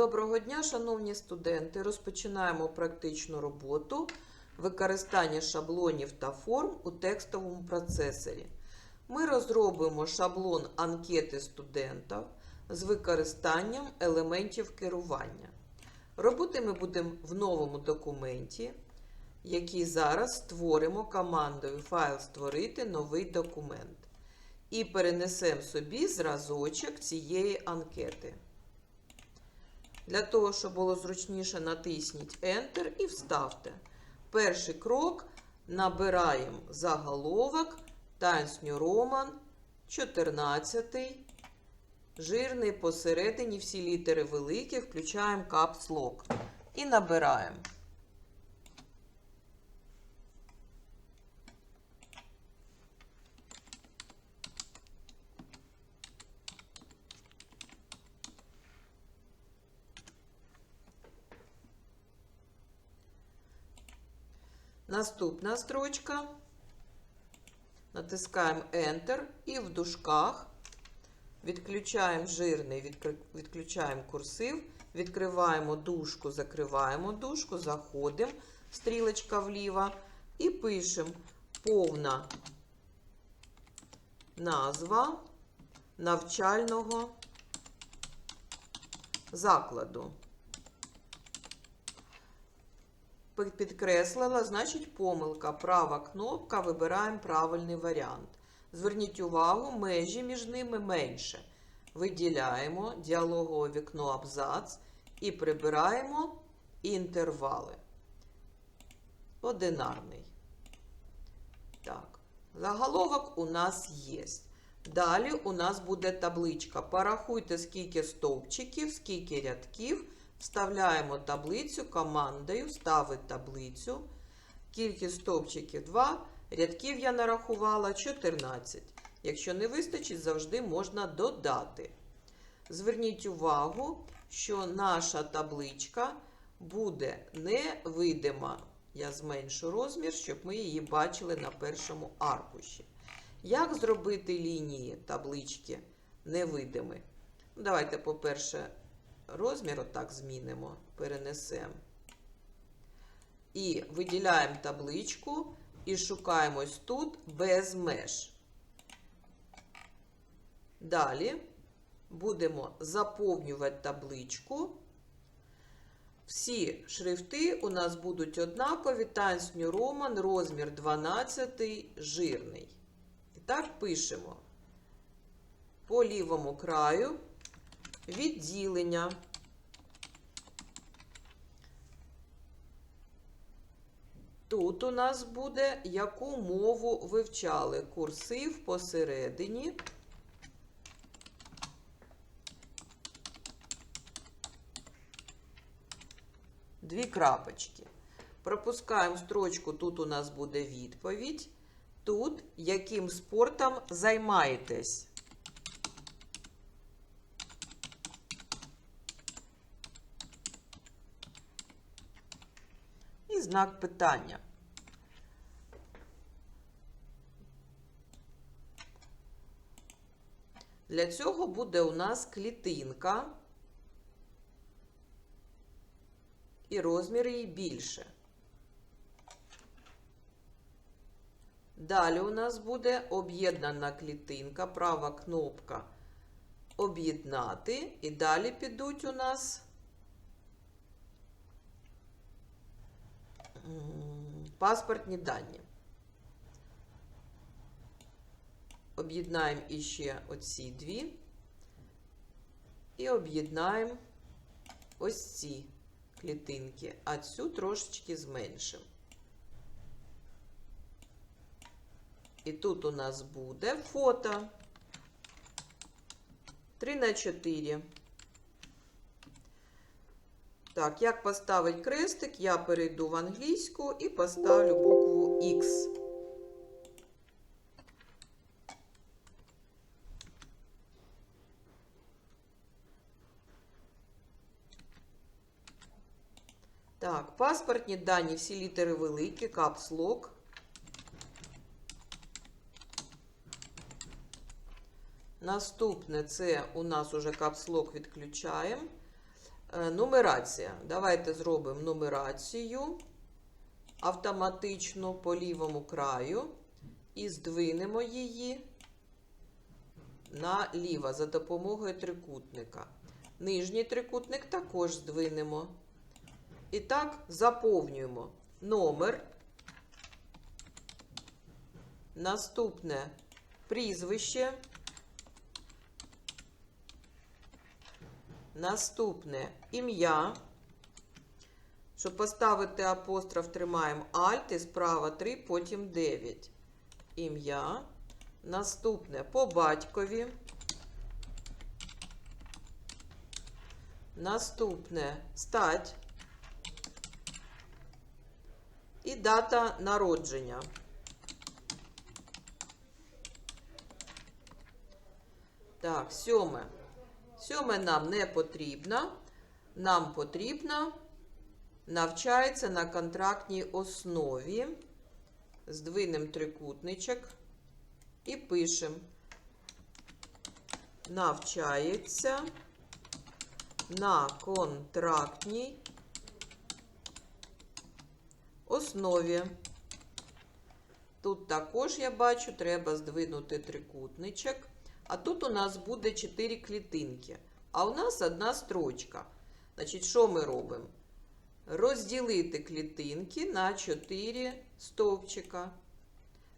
Доброго дня, шановні студенти. Розпочинаємо практичну роботу використання шаблонів та форм у текстовому процесорі. Ми розробимо шаблон анкети студента з використанням елементів керування. Робити ми будемо в новому документі, який зараз створимо командою файл створити новий документ. І перенесемо собі зразочок цієї анкети. Для того, щоб було зручніше, натисніть Enter і вставте. Перший крок набираємо заголовок Times New Roman 14. Жирний посередині всі літери великі, включаємо Lock. І набираємо. Наступна строчка. Натискаємо Enter і в дужках відключаємо жирний, відключаємо курсив, відкриваємо дужку, закриваємо дужку, заходимо, стрілочка вліво і пишемо повна назва навчального закладу. Підкреслила, значить помилка. Права кнопка, вибираємо правильний варіант. Зверніть увагу, межі між ними менше. Виділяємо діалогове вікно абзац і прибираємо інтервали. Одинарний. Так, заголовок у нас є. Далі у нас буде табличка. Порахуйте, скільки стовпчиків, скільки рядків. Вставляємо таблицю командою ставить таблицю. Кількість стовпчиків 2, рядків я нарахувала 14. Якщо не вистачить, завжди можна додати. Зверніть увагу, що наша табличка буде невидима. Я зменшу розмір, щоб ми її бачили на першому аркуші. Як зробити лінії таблички невидими? Давайте, по-перше, розмір отак змінимо, перенесемо. І виділяємо табличку і шукаємо ось тут без меж. Далі будемо заповнювати табличку. Всі шрифти у нас будуть однакові. Times Roman, розмір 12, жирний. І так пишемо по лівому краю відділення. Тут у нас буде, яку мову вивчали курсив посередині. Дві крапочки. Пропускаємо строчку, тут у нас буде відповідь. Тут яким спортом займаєтесь? І знак питання. Для цього буде у нас клітинка, і розмір її більше. Далі у нас буде об'єднана клітинка, права кнопка об'єднати, і далі підуть у нас паспортні дані. Об'єднаємо іще оці дві і об'єднаємо ось ці клітинки, а цю трошечки зменшимо. І тут у нас буде фото 3 на 4. Так, як поставити крестик, я перейду в англійську і поставлю букву X. Так, паспортні дані, всі літери великі, lock. Наступне це у нас уже капслок відключаємо. Е, Нумерація. Давайте зробимо нумерацію автоматично по лівому краю і здвинемо її наліво за допомогою трикутника. Нижній трикутник також здвинемо. І так заповнюємо номер. Наступне прізвище. Наступне ім'я. Щоб поставити апостроф, тримаємо Alt і справа 3, потім 9. Ім'я. Наступне по батькові. Наступне стать. І дата народження. Так, сьоме. Сьоме нам не потрібно. Нам потрібно навчається на контрактній основі. Здвинемо трикутничок і пишемо. Навчається на контрактній основі. Тут також, я бачу, треба здвинути трикутничок. А тут у нас буде 4 клітинки. А у нас одна строчка. Значить, що ми робимо? Розділити клітинки на 4 стовпчика.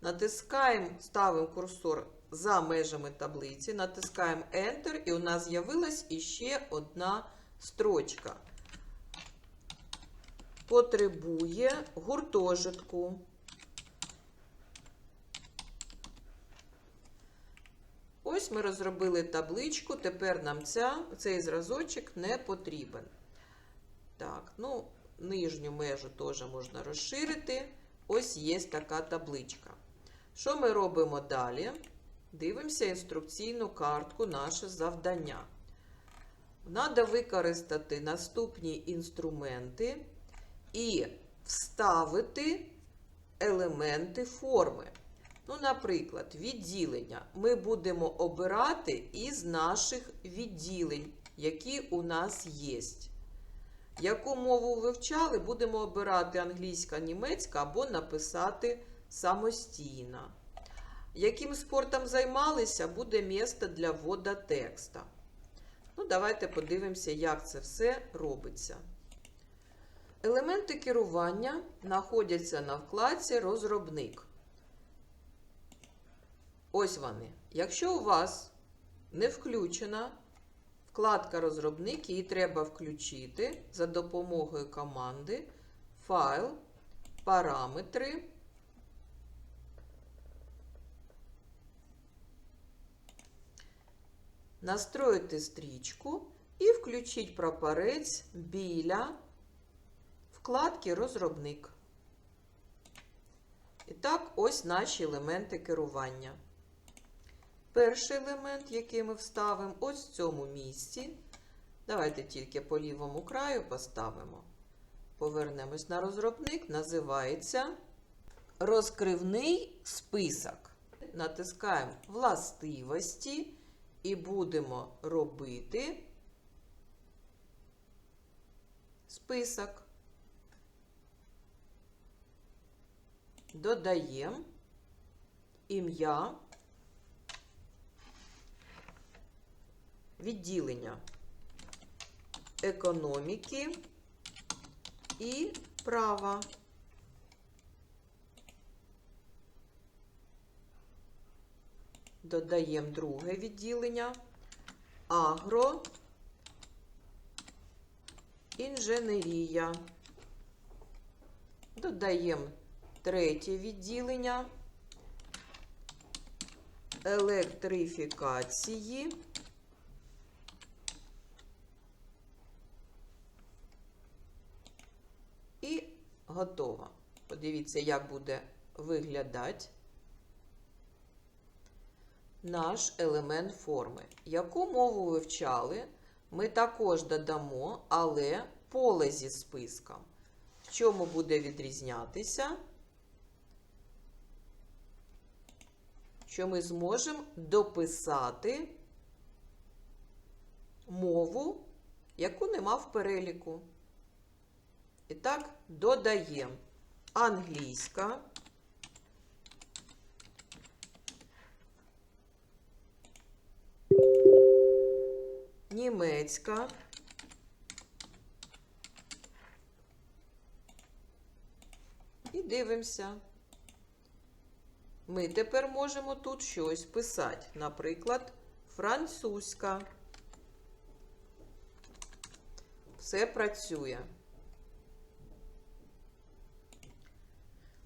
Натискаємо, ставимо курсор за межами таблиці, натискаємо Enter, і у нас з'явилась іще одна строчка. Потребує гуртожитку. Ось ми розробили табличку, тепер нам ця, цей зразочок не потрібен. Так, ну, нижню межу теж можна розширити. Ось є така табличка. Що ми робимо далі? Дивимося інструкційну картку, наше завдання. Треба використати наступні інструменти і вставити елементи форми. Ну, наприклад, відділення ми будемо обирати із наших відділень, які у нас є. Яку мову вивчали, будемо обирати англійська, німецька або написати самостійно. Яким спортом займалися, буде місце для ввода текста. Ну, давайте подивимося, як це все робиться. Елементи керування знаходяться на вкладці Розробник. Ось вони. Якщо у вас не включена вкладка Розробник, її треба включити за допомогою команди Файл, Параметри. Настроїти стрічку і включіть прапорець біля вкладки Розробник. І так, ось наші елементи керування. Перший елемент, який ми вставимо, ось в цьому місці. Давайте тільки по лівому краю поставимо. Повернемось на розробник, називається розкривний список. Натискаємо властивості і будемо робити список. Додаємо ім'я відділення економіки і права. Додаємо друге відділення агро, інженерія. Додаємо третє відділення електрифікації. І готово. Подивіться, як буде виглядати наш елемент форми. Яку мову вивчали, ми також додамо, але поле зі списком. В чому буде відрізнятися? Що ми зможемо дописати мову яку нема в переліку. І так, додаємо англійська. Німецька. І дивимося. Ми тепер можемо тут щось писати. Наприклад, французька. Все працює.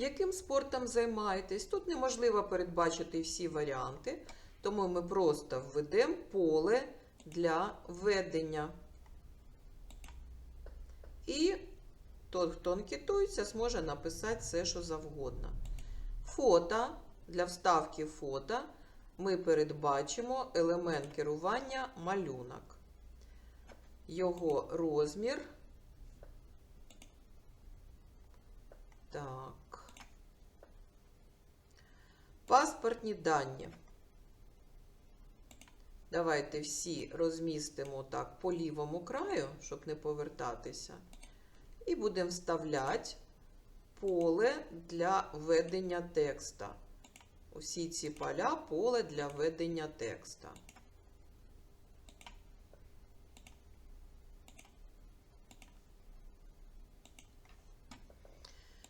Яким спортом займаєтесь? Тут неможливо передбачити всі варіанти, тому ми просто введемо поле для введення. І той, хто анкетується, зможе написати все, що завгодно. Фото. Для вставки фото ми передбачимо елемент керування малюнок. Його розмір. Так. Паспортні дані. Давайте всі розмістимо так по лівому краю, щоб не повертатися. І будемо вставляти поле для введення текста. Усі ці поля поле для введення текста.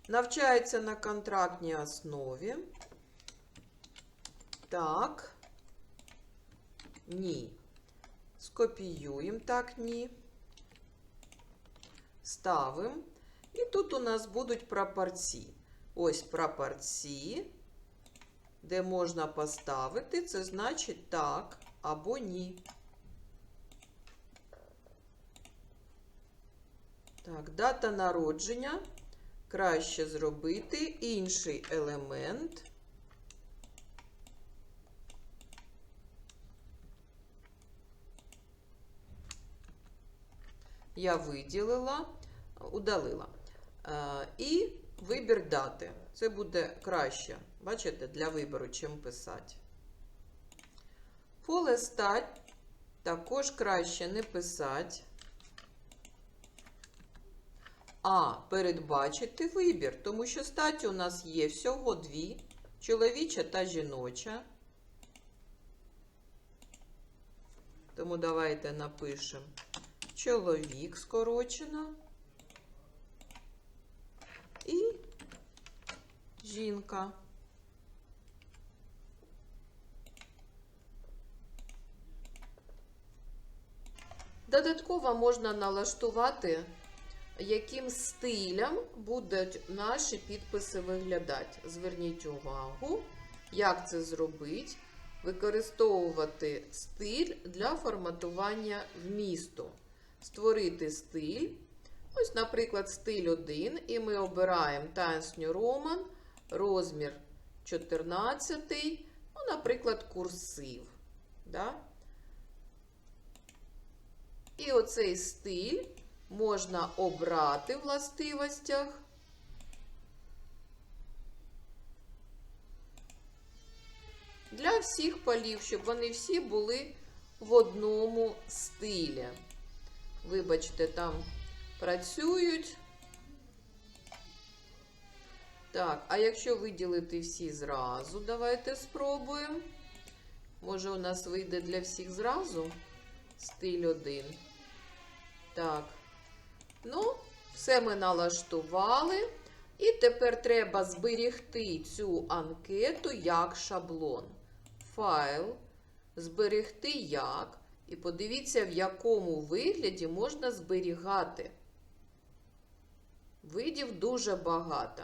Навчається на контрактній основі. Так. Ні. Скопіюємо так, ні. Ставимо. І тут у нас будуть прапорці. Ось прапорці, де можна поставити, це значить так або ні. Так, дата народження. Краще зробити інший елемент. Я виділила, удалила. Е, І вибір дати. Це буде краще, бачите, для вибору, чим писати. Поле стать також краще не писати, а передбачити вибір, тому що статі у нас є всього дві: чоловіча та жіноча. Тому давайте напишемо чоловік скорочено. І жінка. Додатково можна налаштувати, яким стилем будуть наші підписи виглядати. Zверніть увагу, як це зробити. Використовувати стиль для форматування вмісту. Створити стиль. Ось, наприклад, стиль 1, і ми обираємо Times New Roman, розмір 14, ну, наприклад, курсив. Да? І оцей стиль можна обрати в властивостях. Для всіх полів, щоб вони всі були в одному стилі. Вибачте, там працюють. Так, а якщо виділити всі зразу, давайте спробуємо. Може, у нас вийде для всіх зразу стиль 1. Так. Ну, все ми налаштували. І тепер треба зберегти цю анкету як шаблон. Файл, зберегти як. І подивіться, в якому вигляді можна зберігати. Видів дуже багато.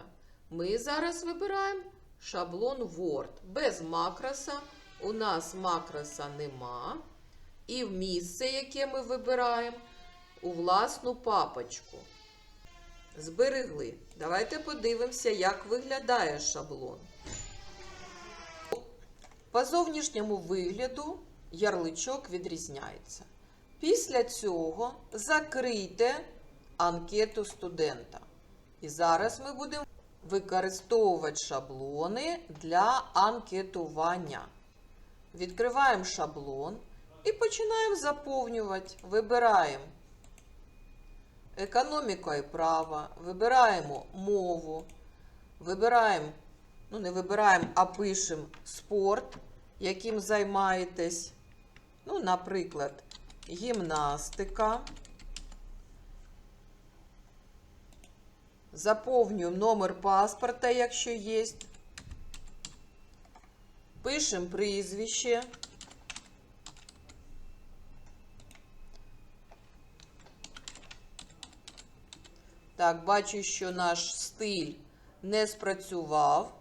Ми зараз вибираємо шаблон Word. Без макроса. У нас макроса нема. І в місце, яке ми вибираємо, у власну папочку. Зберегли. Давайте подивимося, як виглядає шаблон. По зовнішньому вигляду ярличок відрізняється. Після цього закрийте анкету студента. І зараз ми будемо використовувати шаблони для анкетування. Відкриваємо шаблон і починаємо заповнювати. Вибираємо економіка і право, вибираємо мову, вибираємо, ну не вибираємо, а пишемо спорт, яким займаєтесь. Ну, наприклад, гімнастика. Заповнюємо номер паспорта, якщо є. Пишемо прізвище. Так, бачу, що наш стиль не спрацював.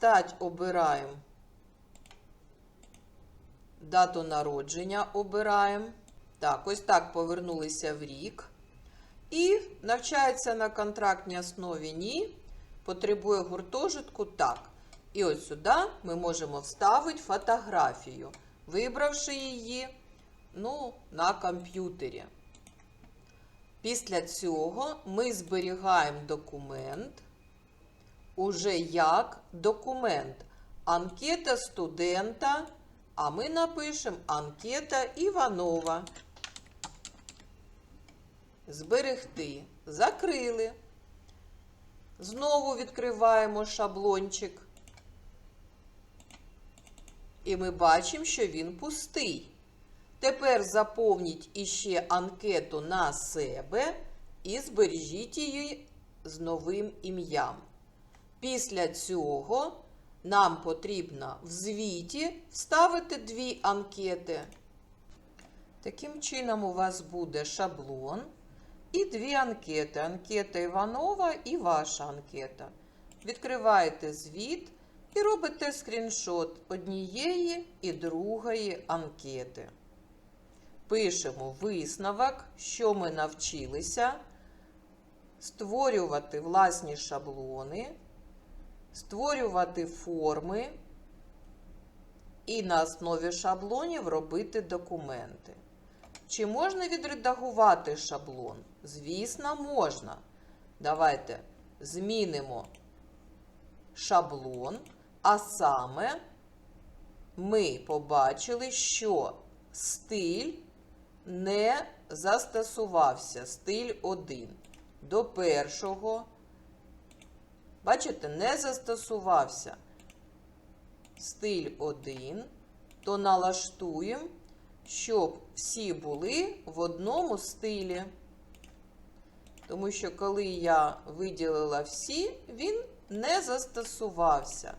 Стать обираємо. Дату народження обираємо. Так, ось так повернулися в рік. І навчається на контрактній основі ні. Потребує гуртожитку так. І ось сюди ми можемо вставити фотографію, вибравши її ну, на комп'ютері. Після цього ми зберігаємо документ уже як документ. Анкета студента, а ми напишемо анкета Іванова. Зберегти. Закрили. Знову відкриваємо шаблончик. І ми бачимо, що він пустий. Тепер заповніть іще анкету на себе і збережіть її з новим ім'ям. Після цього нам потрібно в звіті вставити дві анкети. Таким чином, у вас буде шаблон і дві анкети. Анкета Іванова і ваша анкета. Відкриваєте звіт і робите скріншот однієї і другої анкети. Пишемо висновок, що ми навчилися, створювати власні шаблони, створювати форми і на основі шаблонів робити документи. Чи можна відредагувати шаблон? Звісно, можна. Давайте змінимо шаблон, а саме ми побачили, що стиль не застосувався. Стиль 1 до першого. Бачите, не застосувався стиль 1, то налаштуємо, щоб всі були в одному стилі. Тому що, коли я виділила всі, він не застосувався.